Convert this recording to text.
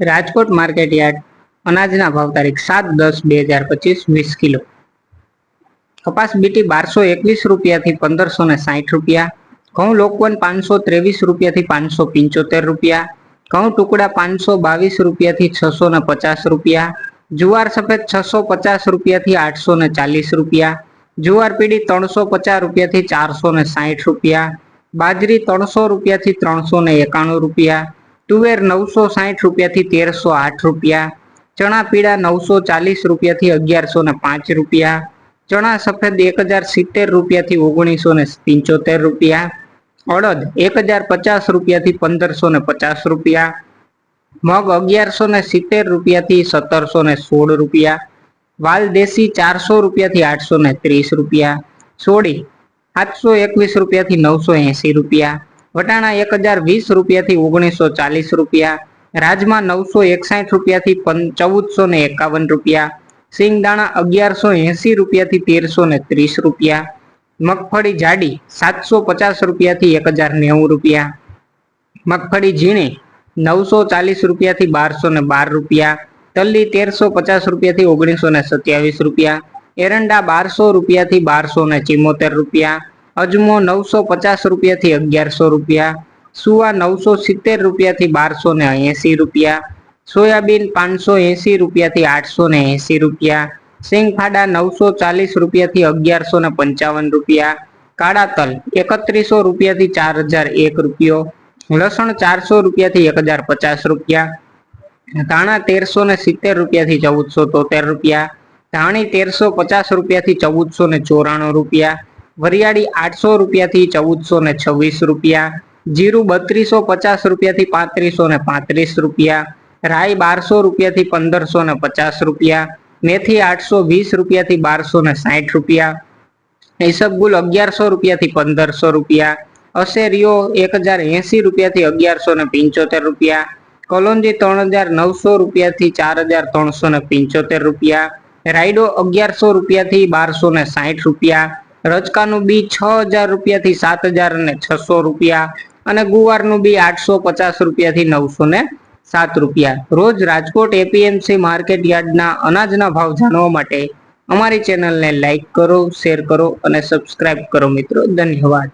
Rajkot market yard, અનાજના ભાવ તારીખ સાત દસ બે હજાર પચીસ, વીસ કિલો. કપાસ બીટી બારસો એકવીસ રૂપિયાથી પંદરસો ને સાઠ રૂપિયા. ઘઉં લોકવન પાંચસો ત્રેવીસ રૂપિયાથી પાંચસો પંચોતેર રૂપિયા. ઘઉં ટુકડા પાંચસો બાવીસ રૂપિયાથી છસો ને પચાસ રૂપિયા. જુવાર સફેદ છસો પચાસ રૂપિયાથી આઠસો ને ચાલીસ રૂપિયા. જુવાર પીડી ત્રણસો પચાસ રૂપિયાથી ચારસો ને સાઠ રૂપિયા. બાજરી ત્રણસો રૂપિયાથી ત્રણસો ને એકાણું રૂપિયા. તુવેર નવસો સાઠ રૂપિયાથી તેરસો આઠ રૂપિયા, ચણા પીળા નવસો ચાલીસ રૂપિયાથી અગિયારસો ને પાંચ રૂપિયા, ચણા સફેદ એક હજાર સિત્તેર રૂપિયાથી ઓગણીસો ને પંચોતેર રૂપિયા, અડદ એક હજાર પચાસ રૂપિયાથી પંદરસો ને પચાસ રૂપિયા, મગ અગિયારસો ને સિત્તેર રૂપિયાથી સત્તરસો ને સોળ રૂપિયા, વાલ દેશી ચારસો રૂપિયાથી આઠસો ને ત્રીસ રૂપિયા સોડી સાતસો એકવીસ રૂપિયાથી નવસો એંસી રૂપિયા વટાણા એક હજાર વીસ રૂપિયાથી ઓગણીસો ચાલીસ રૂપિયા, રાજમાં નવસો એકસાઠ રૂપિયાથી ચૌદસો ને એકાવન રૂપિયા, સિંગદાણા અગિયારસો એંસી રૂપિયાથી તેરસો ને ત્રીસ રૂપિયા, મગફળી જાડી સાતસો પચાસ રૂપિયાથી એક હજાર નેવું રૂપિયા, મગફળી ઝીણી નવસો ચાલીસ રૂપિયાથી બારસો ને બાર રૂપિયા, તલ્લી તેરસો પચાસ રૂપિયાથી ઓગણીસો ને સત્યાવીસ રૂપિયા, એરંડા બારસો રૂપિયાથી બારસો ને ચિમોતેર રૂપિયા અજમો નવસો પચાસ રૂપિયાથી અગિયારસો રૂપિયા, સુવા નવસો સિત્તેર રૂપિયાથી બારસો ને એંસી રૂપિયા, સોયાબીન પાંચસો એંસી રૂપિયાથી આઠસો ને એંસી રૂપિયા સિંગફાડા નવસો ચાલીસ રૂપિયાથી અગિયારસો ને પંચાવન રૂપિયા, કાળા તલ એકત્રીસો રૂપિયાથી ચાર હજાર એક રૂપિયો, લસણ ચારસો રૂપિયાથી એક હજાર પચાસ રૂપિયા, ધાણા તેરસો ને સિત્તેર રૂપિયાથી ચૌદસો તોતેર રૂપિયા, ધાણી તેરસો પચાસ રૂપિયાથી ચૌદસો ને ચોરાણું રૂપિયા વરિયાળી આઠસો રૂપિયાથી ચૌદસો ને છવ્વીસ રૂપિયા, જીરું બત્રીસો પચાસ રૂપિયાથી પાંત્રીસો ને પાંત્રીસ રૂપિયા, રાઈ બારસો રૂપિયાથી પંદરસો ને પચાસ રૂપિયા, મેથી આઠસો વીસ રૂપિયાથી બારસો ને સાઠ રૂપિયા, ઈસબગુલ અગિયારસો રૂપિયાથી પંદરસો રૂપિયા અશેરીઓ એક હજાર એસી રૂપિયાથી અગિયારસો ને પંચોતેર રૂપિયા, કલોંજી ત્રણ હજાર નવસો રૂપિયાથી ચાર હજાર ત્રણસો ને પંચોતેર રૂપિયા, રાયડો અગિયારસો રૂપિયાથી બારસો ને સાઠ રૂપિયા રચકાનું બી છ હજાર રૂપિયાથી સાત હજાર અને છસો રૂપિયા અને ગુવારનું બી આઠસો પચાસ રૂપિયાથી નવસો ને સાત રૂપિયા. રોજ રાજકોટ એપીએમસી માર્કેટ યાર્ડના અનાજના ભાવ જાણવા માટે અમારી ચેનલને લાઈક કરો, શેર કરો અને સબસ્ક્રાઇબ કરો મિત્રો. ધન્યવાદ.